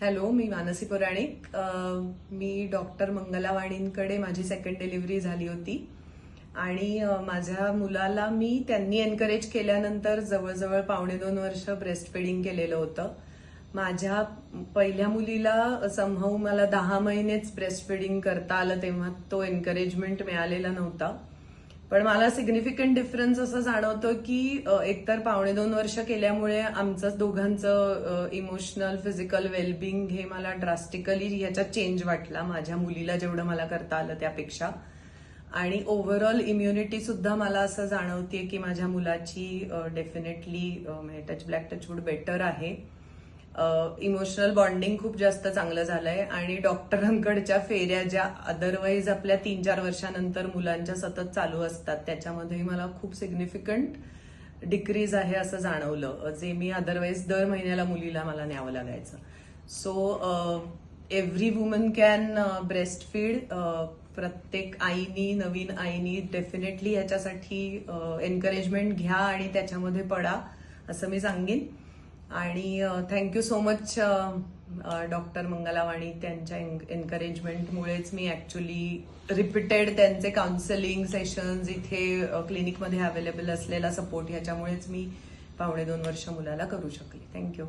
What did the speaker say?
Hello मी मानसी पौराणिक. मी doctor Mangala वाणींकडे माझी second delivery झाली होती. आणि माझ्या मुलाला मी त्यांनी एनकरेज केल्यानंतर जवळजवळ पावणे दोन वर्ष ब्रेस्ट फिडिंग केलेलं होतं. माझ्या पहिल्या मुलीला समहाऊ मला दहा महिनेच ब्रेस्ट फिडिंग करता आलं तेव्हा तो एनकरेजमेंट मिळालेला नव्हता. पण मला सिग्निफिकंट डिफरन्स असं जाणवतो की एकतर पावणे दोन वर्ष केल्यामुळे आमचं दोघांचं इमोशनल फिजिकल वेलबिंग हे मला ड्रास्टिकली ह्याच्यात चेंज वाटला. माझ्या मुलीला जेवढं मला करता आलं त्यापेक्षा. आणि ओव्हरऑल इम्युनिटी सुद्धा मला असं जाणवते की माझ्या मुलाची definitely touch black touch would better आहे. इमोशनल बॉन्डिंग खूप जास्त चांगलं झालंय. आणि डॉक्टरांकडच्या फेऱ्या ज्या अदरवाईज आपल्या तीन चार वर्षानंतर मुलांच्या सतत चालू असतात त्याच्यामध्ये मला खूप सिग्निफिकंट डिक्रीज आहे असं जाणवलं. जे मी अदरवाईज दर महिन्याला मुलीला मला न्यावं लागायचं. So every woman can breast feed प्रत्येक आईनी नवीन आईनी डेफिनेटली ह्याच्यासाठी एनकरेजमेंट घ्या आणि त्याच्यामध्ये पडा असं मी सांगेन. आणि thank you so much doctor Mangalavani त्यांच्या एनकरेजमेंटमुळेच मी ॲक्च्युली रिपीटेड त्यांचे काउन्सिलिंग सेशन्स इथे क्लिनिकमध्ये अवेलेबल असलेला सपोर्ट ह्याच्यामुळेच मी पावणे दोन वर्ष मुलाला करू शकले. थँक्यू